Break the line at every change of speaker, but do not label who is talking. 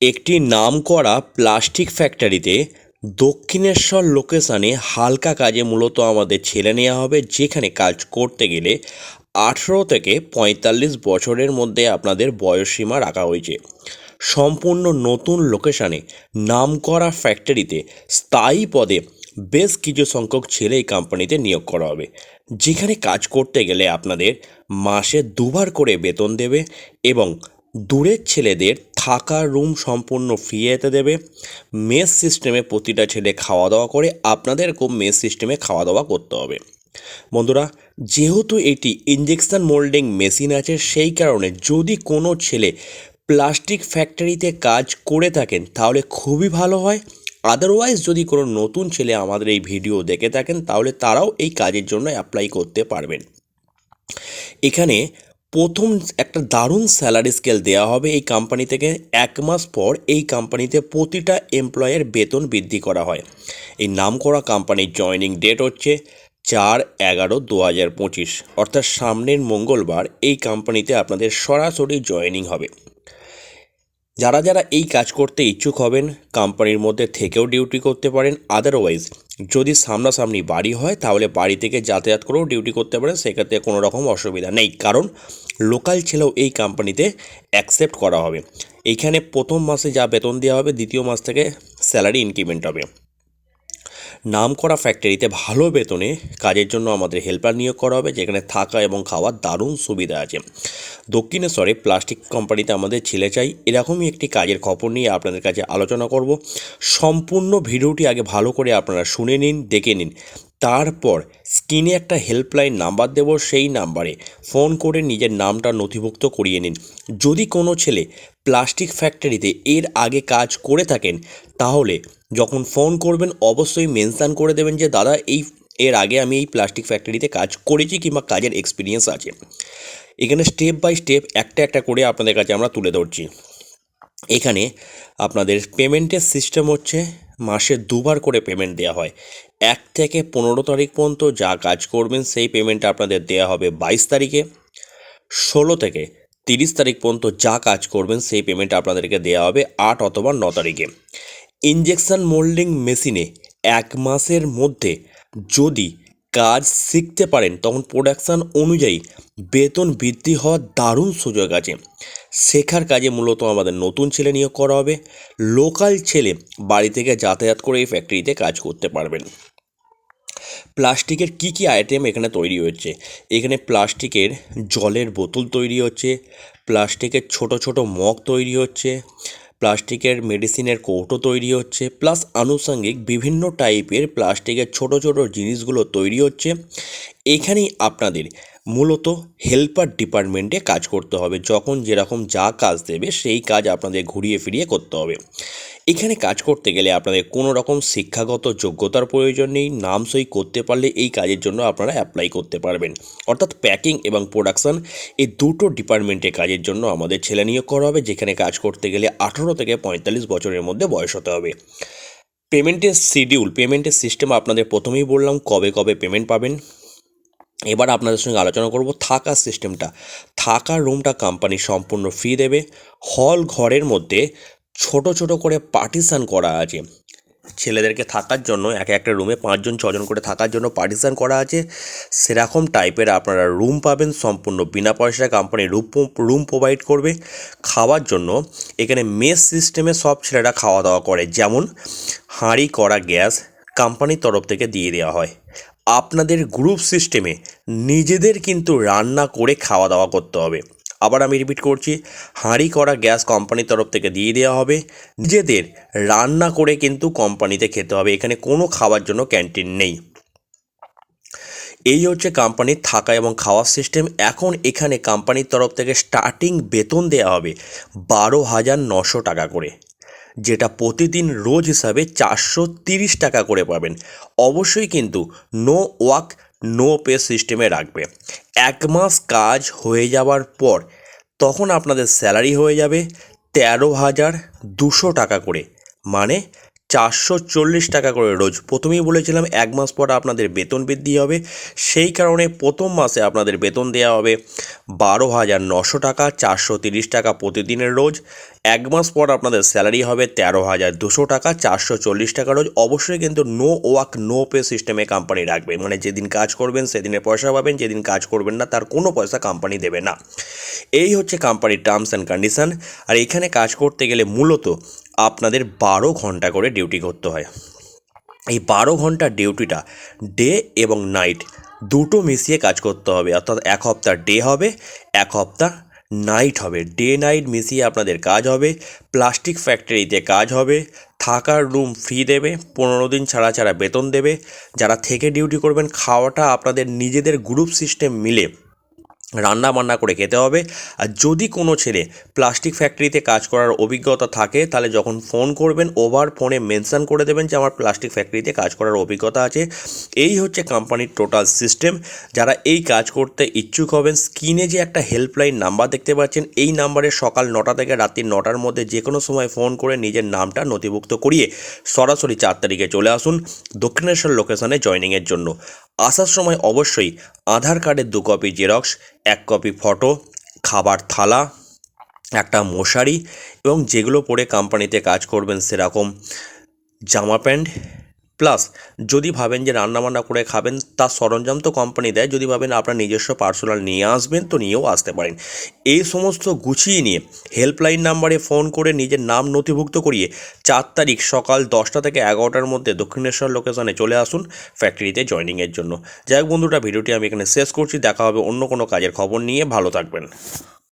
একটি নামকরা প্লাস্টিক ফ্যাক্টরিতে দক্ষিণেশ্বর লোকেশানে হালকা কাজে মূলত আমাদের ছেলে নেওয়া হবে, যেখানে কাজ করতে গেলে আঠেরো থেকে পঁয়তাল্লিশ বছরের মধ্যে আপনাদের বয়সসীমা রাখা হয়েছে। সম্পূর্ণ নতুন লোকেশানে নামকরা ফ্যাক্টরিতে স্থায়ী পদে বেশ কিছু সংখ্যক ছেলে এই কোম্পানিতে নিয়োগ করা হবে, যেখানে কাজ করতে গেলে আপনাদের মাসে দুবার করে বেতন দেবে এবং দূরের ছেলেদের থাকা রুম সম্পূর্ণ ফ্রি এতে দেবে। মেস সিস্টেমে প্রতিটা ছেলে খাওয়া দাওয়া করে, আপনাদেরকেও মেস সিস্টেমে খাওয়া দাওয়া করতে হবে। বন্ধুরা, যেহেতু এটি ইঞ্জেকশন মোল্ডিং মেশিন আছে, সেই কারণে যদি কোনো ছেলে প্লাস্টিক ফ্যাক্টরিতে কাজ করে থাকেন, তাহলে খুবই ভালো হয়। আদারওয়াইজ যদি কোনো নতুন ছেলে আমাদের এই ভিডিও দেখে থাকেন, তাহলে তারাও এই কাজের জন্য অ্যাপ্লাই করতে পারবেন। এখানে প্রথম একটা দারুণ স্যালারি স্কেল দেওয়া হবে এই কোম্পানি থেকে। এক মাস পর এই কোম্পানিতে প্রতিটা এমপ্লয়ের বেতন বৃদ্ধি করা হয়। এই নাম করা কোম্পানির জয়নিং ডেট হচ্ছে চার এগারো দু হাজার পঁচিশ। অর্থাৎ সামনের মঙ্গলবার এই কোম্পানিতে আপনাদের সরাসরি জয়নিং হবে। যারা যারা এই কাজ করতে ইচ্ছুক হবেন কোম্পানির মধ্যে থেকেও ডিউটি করতে পারেন আদারওয়াইজ যদি সামনাসামনি বাড়ি হয়, তাহলে বাড়ি থেকে যাতায়াত করেও ডিউটি করতে পারেন, সেক্ষেত্রে কোনো রকম অসুবিধা নেই। কারণ লোকাল ছেলেও এই কোম্পানিতে অ্যাকসেপ্ট করা হবে। এইখানে প্রথম মাসে যা বেতন দেওয়া হবে, দ্বিতীয় মাস থেকে স্যালারি ইনক্রিমেন্ট হবে। নামকরা ফ্যাক্টরিতে ভালো বেতনে কাজের জন্য আমাদের হেল্পার নিয়োগ করা হবে, যেখানে থাকা এবং খাওয়ার দারুণ সুবিধা আছে। দক্ষিণেশ্বরে প্লাস্টিক কোম্পানিতে আমাদের ছেলে চাই, এরকমই একটি কাজের খবর নিয়ে আপনাদের কাছে আলোচনা করব। সম্পূর্ণ ভিডিওটি আগে ভালো করে আপনারা শুনে নিন, দেখে নিন। তারপর স্ক্রিনে একটা হেল্পলাইন নাম্বার দেবো, সেই নাম্বারে ফোন করে নিজের নামটা নথিভুক্ত করিয়ে নিন। যদি কোনো ছেলে প্লাস্টিক ফ্যাক্টরিতে এর আগে কাজ করে থাকেন, তাহলে যখন ফোন করবেন, অবশ্যই মেনশান করে দেবেন যে, দাদা, এই, এর আগে আমি এই প্লাস্টিক ফ্যাক্টরিতে কাজ করেছি কিংবা কাজের এক্সপিরিয়েন্স আছে। এখানে স্টেপ বাই স্টেপ একটা একটা করে আপনাদের কাছে আমরা তুলে ধরছি। এখানে আপনাদের পেমেন্টের সিস্টেম হচ্ছে মাসে দুবার করে পেমেন্ট দেওয়া হয়। এক থেকে পনেরো তারিখ পর্যন্ত যা কাজ করবেন সেই পেমেন্টটা আপনাদের দেওয়া হবে বাইশ তারিখে। ষোলো থেকে তিরিশ তারিখ পর্যন্ত যা কাজ করবেন সেই পেমেন্ট আপনাদেরকে দেওয়া হবে আট অথবা ন তারিখে। ইঞ্জেকশন মোল্ডিং মেশিনে এক মাসের মধ্যে যদি কাজ শিখতে পারেন, তখন প্রোডাকশান অনুযায়ী বেতন বৃদ্ধি হওয়ার দারুণ সুযোগ আছে। শেখার কাজে মূলত আমাদের নতুন ছেলে নিয়োগ করা হবে। লোকাল ছেলে বাড়ি থেকে যাতায়াত করে এই ফ্যাক্টরিতে কাজ করতে পারবেন। প্লাস্টিকের কি কি আইটেম এখানে তৈরি হচ্ছে? এখানে প্লাস্টিকের জলের বোতল তৈরি হচ্ছে, প্লাস্টিকের ছোট ছোট মগ তৈরি হচ্ছে প্লাস্টিকের মেডিসিনের কৌটো তৈরি হচ্ছে, প্লাস আনুষঙ্গিক বিভিন্ন টাইপের প্লাস্টিকের ছোট ছোট জিনিসগুলো তৈরি হচ্ছে। এখানেই আপনাদের মূলত হেল্পার ডিপার্টমেন্টে কাজ করতে হবে। যখন যেরকম যা কাজ দেবে, সেই কাজ আপনাদের ঘুরিয়ে ফিরিয়ে করতে হবে। এখানে কাজ করতে গেলে আপনাদের কোনো রকম শিক্ষাগত যোগ্যতার প্রয়োজন নেই। নাম সই করতে পারলে এই কাজের জন্য আপনারা অ্যাপ্লাই করতে পারবেন। অর্থাৎ প্যাকিং এবং প্রোডাকশন এই দুটো ডিপার্টমেন্টে কাজের জন্য আমাদের ছেলে নিয়োগ করা হবে, যেখানে কাজ করতে গেলে আঠারো থেকে পঁয়তাল্লিশ বছরের মধ্যে বয়স হতে হবে। পেমেন্টের শিডিউল পেমেন্টের সিস্টেম আপনাদের প্রথমেই বললাম, কবে কবে পেমেন্ট পাবেন? এবার আপনাদের সঙ্গে আলোচনা করব থাকার সিস্টেমটা। থাকার রুমটা কোম্পানি সম্পূর্ণ ফ্রি দেবে। হল ঘরের মধ্যে ছোট ছোট করে পার্টিশান করা আছে। ছেলেদেরকে থাকার জন্য, এক একটা রুমে পাঁচজন, ছজন করে থাকার জন্য পার্টিশান করা আছে। সেরকম টাইপের আপনারা রুম পাবেন সম্পূর্ণ বিনা পয়সায় কোম্পানি রুম রুম প্রোভাইড করবে। খাওয়ার জন্য এখানে মেস সিস্টেমে সব ছেলেরা খাওয়া দাওয়া করে। যেমন হাঁড়ি করা গ্যাস কোম্পানির তরফ থেকে দিয়ে দেওয়া হয়। আপনাদের গ্রুপ সিস্টেমে নিজেদের কিন্তু রান্না করে খাওয়া দাওয়া করতে হবে। আবার আমি রিপিট করছি, হাঁড়ি করা গ্যাস কোম্পানির তরফ থেকে দিয়ে দেওয়া হবে। নিজেদের রান্না করে কিন্তু কোম্পানিতে খেতে হবে, এখানে কোনো খাওয়ার জন্য ক্যান্টিন নেই। এই হচ্ছে কোম্পানির থাকা এবং খাওয়ার সিস্টেম এখন এখানে কোম্পানির তরফ থেকে স্টার্টিং বেতন দেওয়া হবে বারো হাজার নশো টাকা করে। যেটা প্রতিদিন রোজ হিসাবে চারশো তিরিশ টাকা করে পাবেন। অবশ্যই কিন্তু নো ওয়াক নো পে সিস্টেমে রাখবে। এক মাস কাজ হয়ে যাওয়ার পর তখন আপনাদের স্যালারি হয়ে যাবে তেরো হাজার দুশো টাকা করে। মানে চারশো চল্লিশ টাকা করে রোজ। প্রথমেই বলেছিলাম এক মাস পর আপনাদের বেতন বৃদ্ধি হবে। সেই কারণে প্রথম মাসে আপনাদের বেতন দেওয়া হবে বারো হাজার নশো টাকা, চারশো তিরিশ টাকা প্রতিদিনের রোজ। এক মাস পর আপনাদের স্যালারি হবে তেরো হাজার দুশো টাকা, চারশো চল্লিশ টাকা রোজ। অবশ্যই কিন্তু নো ওয়াক, নো পে সিস্টেমে কোম্পানি রাখবে মানে যেদিন কাজ করবেন, সেদিনে পয়সা পাবেন, যেদিন কাজ করবেন না, তার কোনো পয়সা কোম্পানি দেবে না। এই হচ্ছে কোম্পানির টার্মস অ্যান্ড কন্ডিশন আর এখানে কাজ করতে গেলে মূলত আপনাদের বারো ঘণ্টা করে ডিউটি করতে হয়। এই বারো ঘণ্টার ডিউটিটা ডে এবং নাইট দুটো মিশিয়ে কাজ করতে হবে। অর্থাৎ এক হপ্তাহ ডে হবে, এক সপ্তাহ নাইট হবে। ডে নাইট মিশিয়ে আপনাদের কাজ হবে। প্লাস্টিক ফ্যাক্টরিতে কাজ হবে। থাকার রুম ফ্রি দেবে। পনেরো দিন ছাড়া ছাড়া বেতন দেবে। যারা থেকে ডিউটি করবেন, খাওয়াটা আপনাদের নিজেদের গ্রুপ সিস্টেম মিলে। রান্না বান্না করে খেতে হবে। আর যদি কোনো ছেলে প্লাস্টিক ফ্যাক্টরিতে কাজ করার অভিজ্ঞতা থাকে, তাহলে যখন ফোন করবেন ওভার ফোনে মেনশন করে দেবেন যে আমার প্লাস্টিক ফ্যাক্টরিতে কাজ করার অভিজ্ঞতা আছে। এই হচ্ছে কোম্পানির টোটাল সিস্টেম যারা এই কাজ করতে ইচ্ছুক হবেন স্ক্রিনে যে একটা হেল্পলাইন নাম্বার দেখতে পাচ্ছেন, এই নাম্বারে সকাল নটা থেকে রাত্রি নটার মধ্যে যে কোনো সময় ফোন করে নিজের নামটা নথিভুক্ত করিয়ে সরাসরি চার তারিখে চলে আসুন দক্ষিণেশ্বর লোকেশনে জয়নিংয়ের জন্য। আসার সময় অবশ্যই আধার কার্ডের দু কপি জেরক্স এক কপি ফটো খাবার থালা, একটা মশারি এবং যেগুলো পরে কোম্পানিতে কাজ করবেন সেরকম জামা প্যান্ট প্লাস যদি ভাবেন যে রান্নাবান্না করে খাবেন, তার সরঞ্জাম তো কোম্পানি দেয়। যদি ভাবেন আপনার নিজস্ব পার্সোনাল নিয়ে আসবেন, তো নিয়েও আসতে পারেন। এই সমস্ত গুছিয়ে নিয়ে হেল্পলাইন নাম্বারে ফোন করে নিজের নাম নথিভুক্ত করিয়ে চার তারিখ সকাল দশটা থেকে এগারোটার মধ্যে দক্ষিণেশ্বর লোকেশনে চলে আসুন ফ্যাক্টরিতে জয়নিংয়ের জন্য। যাই হোক বন্ধুটা ভিডিওটি আমি এখানে শেষ করছি। দেখা হবে অন্য কোনো কাজের খবর নিয়ে। ভালো থাকবেন।